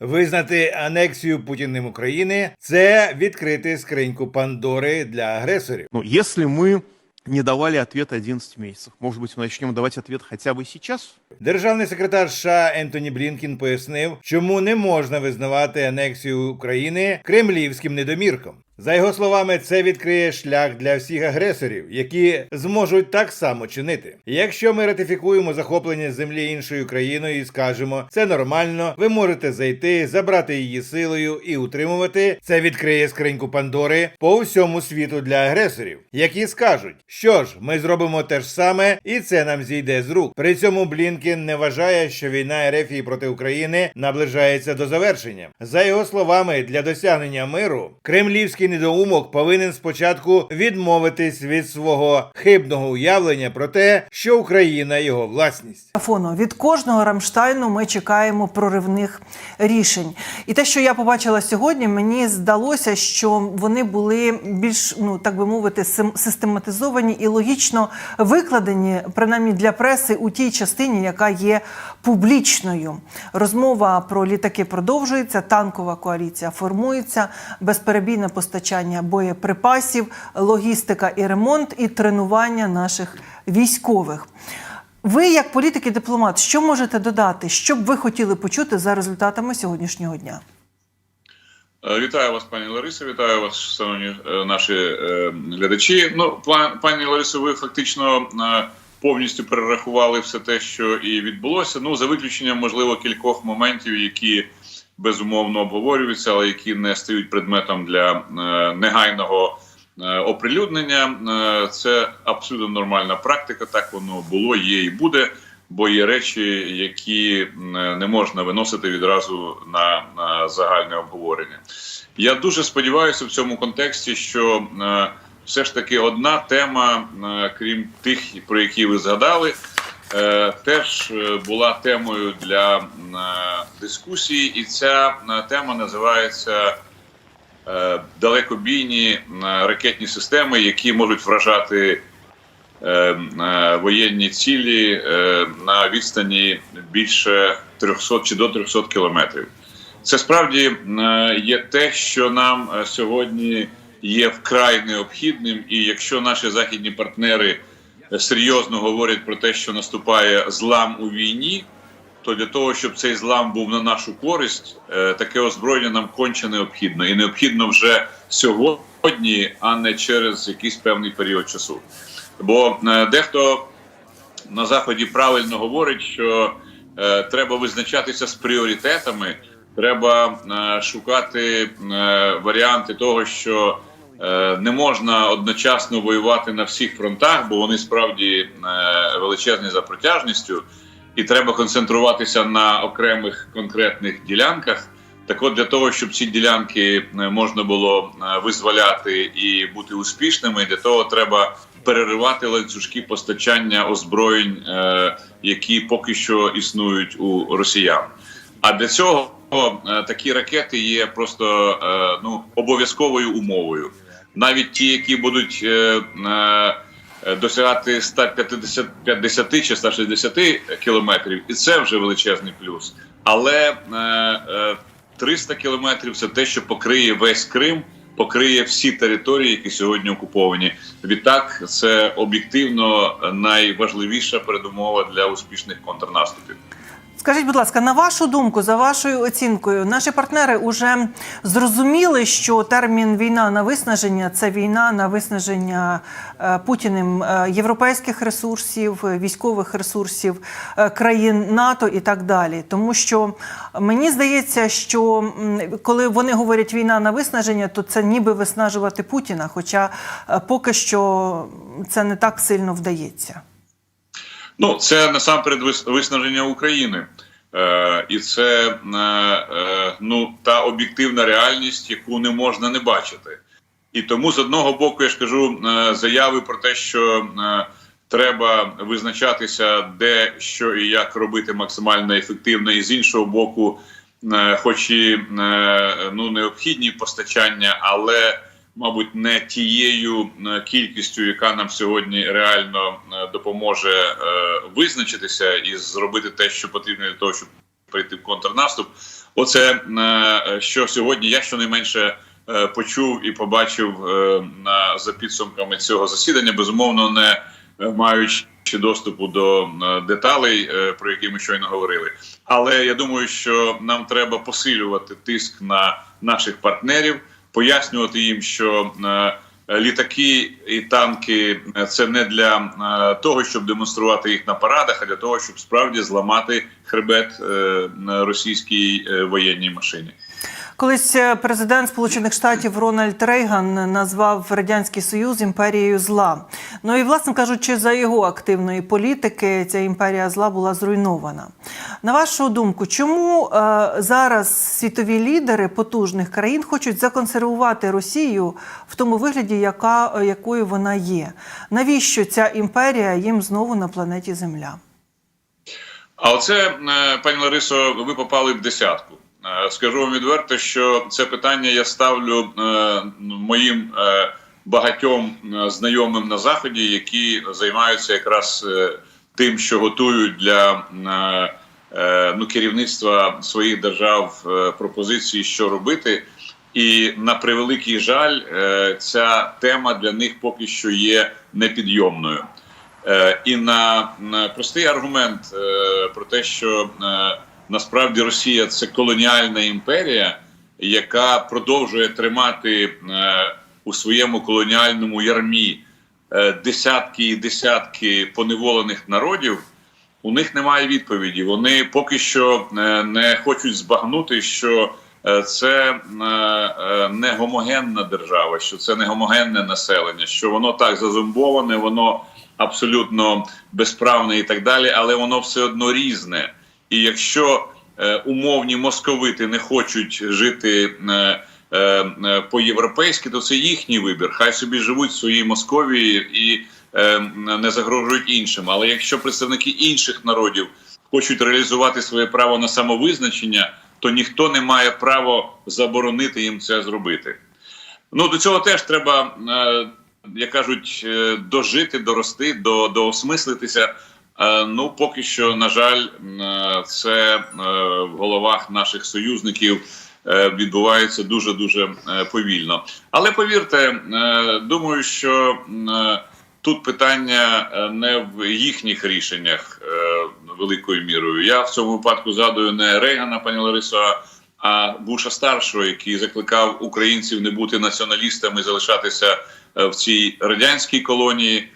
Визнати анексію Путіним України це відкрити скриньку Пандори для агресорів. Ну, если мы не давали ответ 11 месяцев, может быть, мы начнем давать ответ хотя бы сейчас? Державний секретар США Ентоні Блінкін пояснив, чому не можна визнавати анексію України кремлівським недомірком. За його словами, це відкриє шлях для всіх агресорів, які зможуть так само чинити. Якщо ми ратифікуємо захоплення землі іншою країною і скажемо, це нормально, ви можете зайти, забрати її силою і утримувати. Це відкриє скриньку Пандори по всьому світу для агресорів, які скажуть, що ж, ми зробимо те ж саме, і це нам зійде з рук. При цьому Блінкен не вважає, що війна Ерефії проти України наближається до завершення. За його словами, для досягнення миру кремлівський недоумок повинен спочатку відмовитись від свого хибного уявлення про те, що Україна його власність. Фону від кожного Рамштайну ми чекаємо проривних рішень. І те, що я побачила сьогодні, мені здалося, що вони були більш, ну так би мовити, систематизовані і логічно викладені, принаймні для преси, у тій частині, яка є публічною. Розмова про літаки продовжується. Танкова коаліція формується, безперебійне постачання боєприпасів, логістика і ремонт, і тренування наших військових. Ви, як політик і дипломат, що можете додати? Що б ви хотіли почути за результатами сьогоднішнього дня? Е, Вітаю вас, пані Ларисо. Вітаю вас, шановні е, наші е, глядачі. Ну, пані Ларисо, ви фактично повністю перерахували все те, що і відбулося. Ну, за виключенням, можливо, кількох моментів, які безумовно обговорюються, але які не стають предметом для е, негайного е, оприлюднення. Е, Це абсолютно нормальна практика. Так воно було, є і буде. Бо є речі, які не можна виносити відразу на, на загальне обговорення. Я дуже сподіваюся в цьому контексті, що е, все ж таки одна тема, е, крім тих, про які ви згадали, теж е, була темою для е, дискусії, і ця е, тема називається е, далекобійні ракетні системи, які можуть вражати е, е, воєнні цілі е, на відстані більше 300 чи до 300 кілометрів. Це справді е, є те, що нам е, сьогодні є вкрай необхідним, і якщо наші західні партнери е, серйозно говорять про те, що наступає злам у війні, то для того, щоб цей злам був на нашу користь, е, таке озброєння нам конче необхідно, і необхідно вже сьогодні, а не через якийсь певний період часу. Бо е, дехто на заході правильно говорить, що е, треба визначатися з пріоритетами, треба шукати варіанти того, що не можна одночасно воювати на всіх фронтах, бо вони справді е, величезні за протяжністю, і треба концентруватися на окремих конкретних ділянках. Так от для того, щоб ці ділянки е, можна було е, визволяти і бути успішними, для того треба переривати ланцюжки постачання озброєнь, е, які поки що існують у росіян. А для цього е, такі ракети є просто е, ну обов'язковою умовою. Навіть ті, які будуть е, е, досягати 150 50 чи 160 кілометрів, і це вже величезний плюс. Але е, е, 300 кілометрів це те, що покриє весь Крим, покриє всі території, які сьогодні окуповані. Відтак, це об'єктивно найважливіша передумова для успішних контрнаступів. Скажіть, будь ласка, на вашу думку, за вашою оцінкою, наші партнери вже зрозуміли, що термін війна на виснаження це війна на виснаження е, Путіним е, європейських ресурсів, військових ресурсів е, країн НАТО і так далі. Тому що мені здається, що коли вони говорять війна на виснаження, то це ніби виснажувати Путіна. Хоча поки що це не так сильно вдається. Ну, це насамперед вис- виснаження України. Е, і це е, е, ну, та об'єктивна реальність, яку не можна не бачити. І тому з одного боку, я ж кажу, е, заяви про те, що е, треба визначатися, де що і як робити максимально ефективно, і з іншого боку, е, хоч і е, ну, необхідні постачання, але мабуть, не тією е, кількістю, яка нам сьогодні реально е, допоможе е, визначитися і зробити те, що потрібно для того, щоб прийти в контрнаступ. Оце що сьогодні я щонайменше почув і побачив на за підсумками цього засідання, безумовно, не маючи доступу до деталей, про які ми щойно говорили. Але я думаю, що нам треба посилювати тиск на наших партнерів, пояснювати їм, що е, літаки і танки е, це не для е, того, щоб демонструвати їх на парадах, а для того, щоб справді зламати хребет російській воєнній машині. Колись е, президент Сполучених Штатів Рональд Рейган назвав радянський союз імперією зла. Ну і власне кажучи, за його активної політики ця імперія зла була зруйнована. На вашу думку, чому е, зараз світові лідери потужних країн хочуть законсервувати Росію в тому вигляді, яка якою вона є? Навіщо ця імперія їм знову на планеті Земля? А оце, е, пані Ларисо, ви попали в десятку. Е, Скажу вам відверто, що це питання я ставлю е, моїм е, багатьом знайомим на заході, які займаються якраз тим, що готують для ну, керівництва своїх держав пропозиції, що робити. І на превеликий жаль, ця тема для них поки що є непідйомною. І на, простий аргумент про те, що насправді Росія це колоніальна імперія, яка продовжує тримати е, у своєму колоніальному ярмі е, десятки і десятки поневолених народів. У них немає відповіді. Вони поки що е, не хочуть збагнути, що це не гомогенна держава, що це не гомогенне населення, що воно так зазомбоване, воно абсолютно безправне і так далі, але воно все одно різне. І якщо е, умовні московити не хочуть жити е, е, е, по-європейськи, то це їхній вибір. Хай собі живуть в своїй Московії і е, не загрожують іншим. Але якщо представники інших народів хочуть реалізувати своє право на самовизначення, то ніхто не має права заборонити їм це зробити. Ну до цього теж треба, е, як кажуть, е, дожити, дорости, до, доосмислитися. Е, Ну, поки що, на жаль, це е, в головах наших союзників е, відбувається дуже дуже повільно. Але повірте, думаю, що тут питання не в їхніх рішеннях великою мірою. Я в цьому випадку згадую не Рейгана, пані Ларисо, а Буша старшого, який закликав українців не бути націоналістами, залишатися в цій радянській колонії.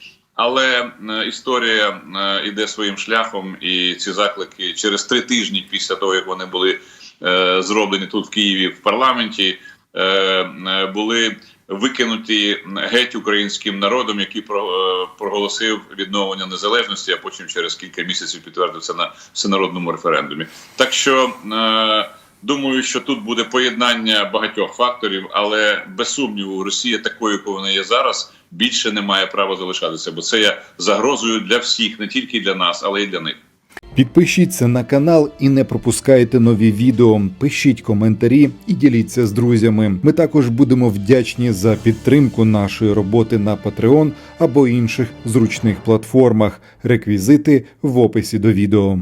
Але е, історія е, йде своїм шляхом, і ці заклики через три тижні після того, як вони були е, зроблені тут в Києві в парламенті, е, е, були викинуті геть українським народом, який про, е, проголосив відновлення незалежності, а потім через кілька місяців підтвердив це на всенародному референдумі. Так що е, думаю, що тут буде поєднання багатьох факторів, але без сумніву, Росія такою, якою вона є зараз, більше не має права залишатися, бо це є загрозою для всіх, не тільки для нас, але й для них. Підпишіться на канал і не пропускайте нові відео. Пишіть коментарі і діліться з друзями. Ми також будемо вдячні за підтримку нашої роботи на Patreon або інших зручних платформах. Реквізити в описі до відео.